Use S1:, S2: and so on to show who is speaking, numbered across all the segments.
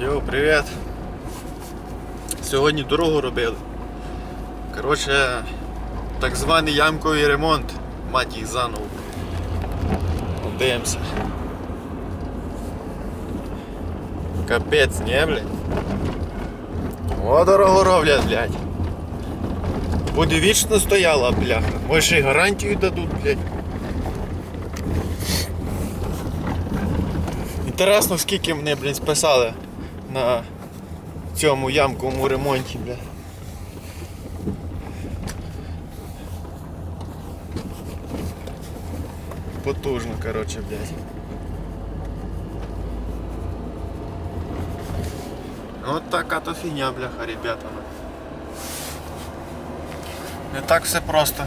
S1: Йо, привіт. Сьогодні дорогу робили. Коротше, так званий ямковий ремонт. Мать їх заново. Дивимося. Капець, не, блядь. О, дорогу роблять, блядь. Буде вічно стояла, бляха. Може й гарантію дадуть, блядь. Інтересно, скільки мене, блін, списали на цьому ямковому ремонті, бля. Потужно, коротше, блядь. От така то фігня, бляха, ребята. Не так все просто.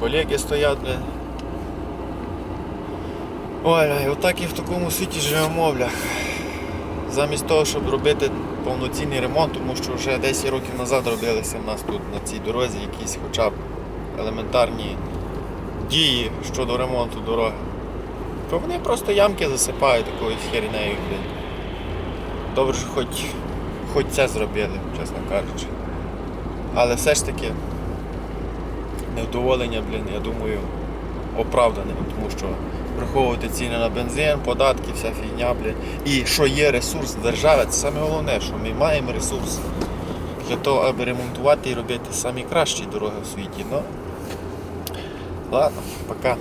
S1: Колеги стоять, блядь. Ой, отак і в такому світі живемо, блях. Замість того, щоб робити повноцінний ремонт, тому що вже 10 років назад робилися в нас тут на цій дорозі якісь хоча б елементарні дії щодо ремонту дороги. То вони просто ямки засипають такою хернею, блін. Добре, що хоч, хоч це зробили, чесно кажучи. Але все ж таки невдоволення, блін, я думаю, оправдане, тому що враховувати ціни на бензин, податки, вся фігня, блядь. І що є ресурс держави, це саме головне, що ми маємо ресурс для того, аби ремонтувати і робити самі кращі дороги в світі. Ну, ладно, пока.